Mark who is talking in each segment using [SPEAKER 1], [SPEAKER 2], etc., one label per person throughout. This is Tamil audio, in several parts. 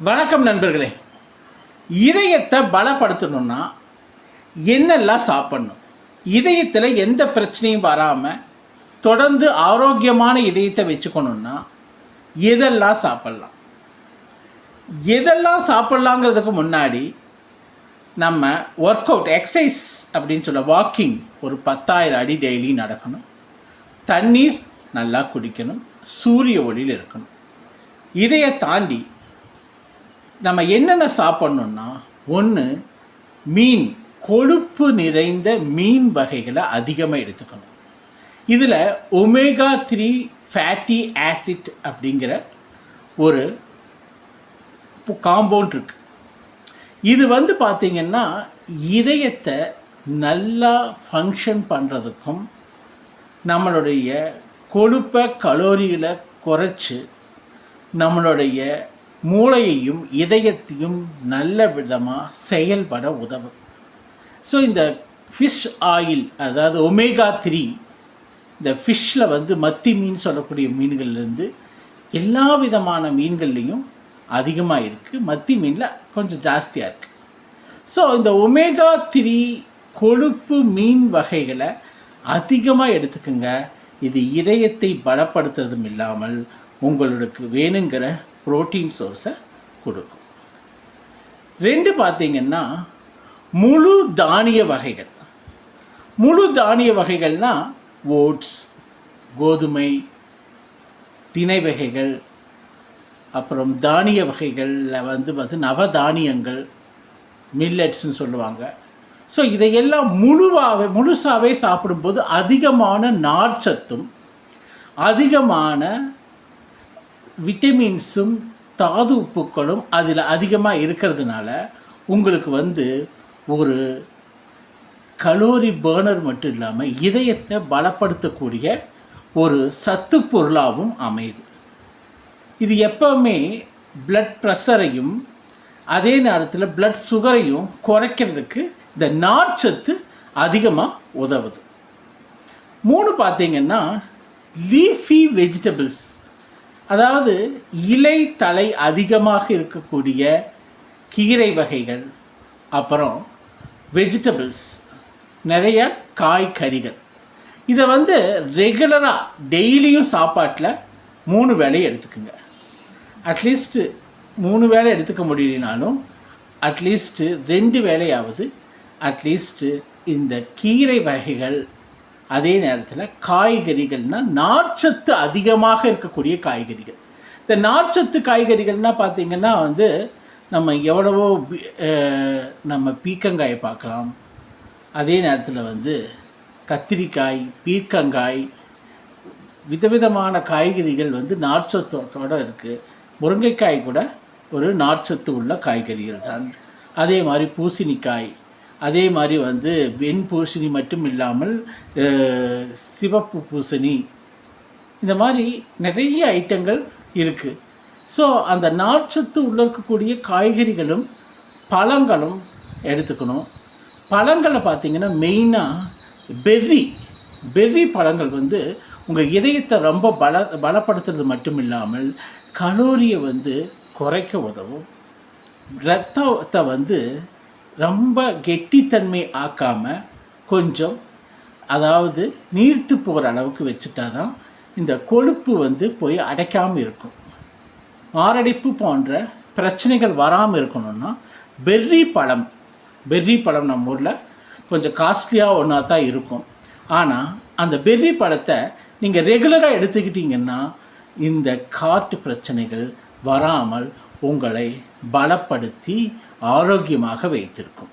[SPEAKER 1] வணக்கம் நண்பர்களே. இதயத்தை பலப்படுத்தணும்னா என்னெல்லாம் சாப்பிடணும்? இதயத்தில் எந்த பிரச்சனையும் வராமல் தொடர்ந்து ஆரோக்கியமான இதயத்தை வச்சுக்கணுன்னா எதெல்லாம் சாப்பிட்லாம்? எதெல்லாம் சாப்பிட்லாங்கிறதுக்கு முன்னாடி நம்ம ஒர்க் அவுட் எக்ஸசைஸ் அப்படின்னு சொல்ல வாக்கிங் ஒரு பத்தாயிரம் அடி டெய்லி நடக்கணும். தண்ணீர் நல்லா குடிக்கணும். சூரிய ஒளியில் இருக்கணும். இதையை தாண்டி நம்ம என்னென்ன சாப்பிட்ணுன்னா ஒன்று மீன் கொழுப்பு நிறைந்த மீன் வகைகளை அதிகமாக எடுத்துக்கணும். இதில் ஒமேகா த்ரீ ஃபேட்டி ஆசிட் அப்படிங்கிற ஒரு காம்பவுண்ட் இருக்கு. இது வந்து பார்த்திங்கன்னா இதயத்தை நல்லா ஃபங்க்ஷன் பண்ணுறதுக்கும் நம்மளுடைய கொழுப்பை கலோரிகளை குறைச்சி நம்மளுடைய மூளையையும் இதயத்தையும் நல்ல விதமாக செயல்பட உதவும் ஸோ இந்த ஃபிஷ் ஆயில் அதாவது ஒமேகா த்ரீ இந்த ஃபிஷ்ஷில் வந்து மத்தி மீன் சொல்லக்கூடிய மீன்கள்லேருந்து எல்லா விதமான மீன்கள்லேயும் அதிகமாக இருக்குது மத்தி மீனில் கொஞ்சம் ஜாஸ்தியாக இருக்குது ஸோ இந்த ஒமேகா த்ரீ கொழுப்பு மீன் வகைகளை அதிகமாக எடுத்துக்கோங்க. இது இதயத்தை பலப்படுத்துறதும் இல்லாமல் உங்களுக்கு வேணுங்கிற புரோட்டீன் சோர்ஸை கொடுக்கும். ரெண்டு பார்த்தீங்கன்னா முழு தானிய வகைகள். முழு தானிய வகைகள்னால் ஓட்ஸ் கோதுமை திணை வகைகள் அப்புறம் தானிய வகைகளில் வந்து வந்து நவதானியங்கள் மில்லட்ஸ்ன்னு சொல்லுவாங்க. ஸோ இதையெல்லாம் முழுவாகவே முழுசாகவே சாப்பிடும்போது அதிகமான நார்ச்சத்தும் அதிகமான விட்டமின்ஸும் தாது உப்புக்களும் அதில் அதிகமாக இருக்கிறதுனால உங்களுக்கு வந்து ஒரு கலோரி பேர்னர் மட்டும் இல்லாமல் இதயத்தை பலப்படுத்தக்கூடிய ஒரு சத்து பொருளாகவும் அமையுது. இது எப்போவுமே பிளட் ப்ரெஷரையும் அதே நேரத்தில் பிளட் சுகரையும் குறைக்கிறதுக்கு இந்த நார்ச்சத்து அதிகமாக உதவுது. மூணு பார்த்தீங்கன்னா லீஃபி வெஜிடபிள்ஸ் அதாவது இலை தலை அதிகமாக இருக்கக்கூடிய கீரை வகைகள் அப்புறம் வெஜிடபிள்ஸ் நிறைய காய்கறிகள். இதை வந்து ரெகுலராக டெய்லியும் சாப்பாட்டில் மூணு வேலையை எடுத்துக்குங்க. அட்லீஸ்ட்டு மூணு வேலை எடுத்துக்க முடியலனாலும் அட்லீஸ்ட்டு ரெண்டு வேலையாவது அட்லீஸ்ட்டு இந்த கீரை வகைகள் அதே நேரத்தில் காய்கறிகள்னால் நார்ச்சத்து அதிகமாக இருக்கக்கூடிய காய்கறிகள். இந்த நார்ச்சத்து காய்கறிகள்னால் பார்த்திங்கன்னா வந்து நம்ம எவ்வளவோ நம்ம பீக்கங்காயை பார்க்கலாம். அதே நேரத்தில் வந்து கத்திரிக்காய் பீர்க்கங்காய் விதவிதமான காய்கறிகள் வந்து நார்ச்சத்தோட இருக்குது முருங்கைக்காய் கூட ஒரு நார்ச்சத்து உள்ள காய்கறிகள் தான். அதே மாதிரி பூசணிக்காய் அதே மாதிரி வந்து வெண் பூசணி மட்டும் இல்லாமல் சிவப்பு பூசணி. இந்த மாதிரி நிறைய ஐட்டங்கள் இருக்குது ஸோ அந்த நார்ச்சத்து உள்ள இருக்கக்கூடிய காய்கறிகளும் பழங்களும் எடுத்துக்கணும். பழங்களை பார்த்திங்கன்னா மெயினாக பெர்ரி பெர்ரி பழங்கள் வந்து உங்கள் இதயத்தை ரொம்ப பல பலப்படுத்துறது மட்டும் இல்லாமல் கலோரியை வந்து குறைக்க உதவும். ரத்தத்தை வந்து ரொம்ப கெட்டித்தன்மை ஆக்காமல் கொஞ்சம் அதாவது நீர்த்து போகிற அளவுக்கு வச்சுட்டா தான் இந்த கொழுப்பு வந்து போய் அடைக்காமல் இருக்கும். மாரடைப்பு போன்ற பிரச்சனைகள் வராமல் இருக்கணும்னா பெர்ரி பழம் பெர்ரி பழம் நம்ம ஊரில் கொஞ்சம் காஸ்ட்லியாக ஒன்றா தான் இருக்கும். ஆனால் அந்த பெர்ரி பழத்தை நீங்கள் ரெகுலராக எடுத்துக்கிட்டிங்கன்னா இந்த காட்டு பிரச்சனைகள் வராமல் உங்களை பலப்படுத்தி ஆரோக்கியமாக வைத்திருக்கும்.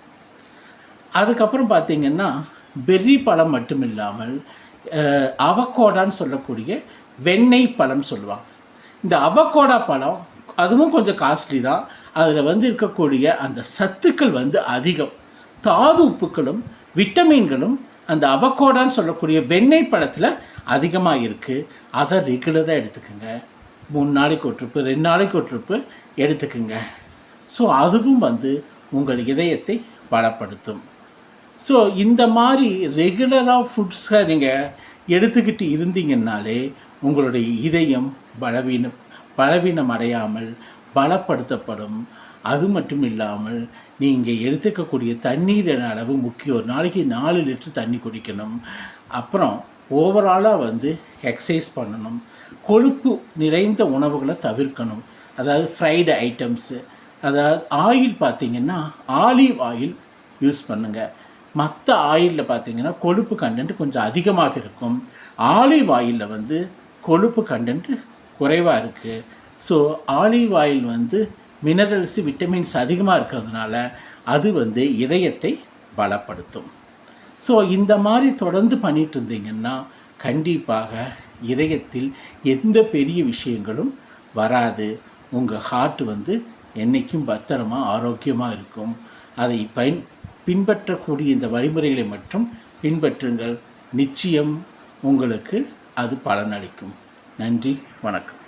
[SPEAKER 1] அதுக்கப்புறம் பார்த்தீங்கன்னா பெர்ரி பழம் மட்டும் இல்லாமல் அவக்கோடான்னு சொல்லக்கூடிய வெண்ணெய் பழம் சொல்லுவாங்க. இந்த அவக்கோடா பழம் அதுவும் கொஞ்சம் காஸ்ட்லி தான். அதில் வந்து இருக்கக்கூடிய அந்த சத்துக்கள் வந்து அதிகம். தாது உப்புக்களும் விட்டமின்களும் அந்த அவக்கோடான்னு சொல்லக்கூடிய வெண்ணெய் பழத்தில் அதிகமாக இருக்குது அதை ரெகுலராக எடுத்துக்கோங்க. மூணு நாளைக்கு ஒரு ட்ரிப்பு ரெண்டு நாளைக்கு ஒரு ட்ரிப்பு எடுத்துக்குங்க. ஸோ அதுவும் வந்து உங்கள் இதயத்தை பலப்படுத்தும். ஸோ இந்த மாதிரி ரெகுலராக ஃபுட்ஸை நீங்கள் எடுத்துக்கிட்டு இருந்தீங்கன்னாலே உங்களுடைய இதயம் பலவீனம் பலவீனம் அடையாமல் பலப்படுத்தப்படும். அது மட்டும் இல்லாமல் நீங்கள் எடுத்துக்கக்கூடிய தண்ணீரின் அளவு முக்கியம். ஒரு நாளைக்கு நாலு லிட்டர் தண்ணி குடிக்கணும். அப்புறம் ஓவராலாக வந்து எக்ஸசைஸ் பண்ணணும். கொழுப்பு நிறைந்த உணவுகளை தவிர்க்கணும். அதாவது ஃப்ரைடு ஐட்டம்ஸு அதாவது ஆயில் பார்த்தீங்கன்னா ஆலிவ் ஆயில் யூஸ் பண்ணுங்கள் மற்ற ஆயிலில் பார்த்தீங்கன்னா கொழுப்பு கண்டென்ட் கொஞ்சம் அதிகமாக இருக்கும். ஆலிவ் ஆயிலில் வந்து கொழுப்பு கண்டென்ட் குறைவாக இருக்குது ஸோ ஆலிவ் ஆயில் வந்து மினரல்ஸ் விட்டமின்ஸ் அதிகமாக இருக்கிறதுனால அது வந்து இதயத்தை பலப்படுத்தும். ஸோ இந்த மாதிரி தொடர்ந்து பண்ணிட்டு இருந்தீங்கன்னா கண்டிப்பாக இதயத்தில் எந்த பெரிய விஷயங்களும் வராது. உங்கள் ஹார்ட் வந்து என்றைக்கும் பத்திரமா ஆரோக்கியமாக இருக்கும். அதை பயன் பின்பற்றக்கூடிய இந்த வழிமுறைகளை மட்டும் பின்பற்றுங்கள். நிச்சயம் உங்களுக்கு அது பலனளிக்கும். நன்றி வணக்கம்.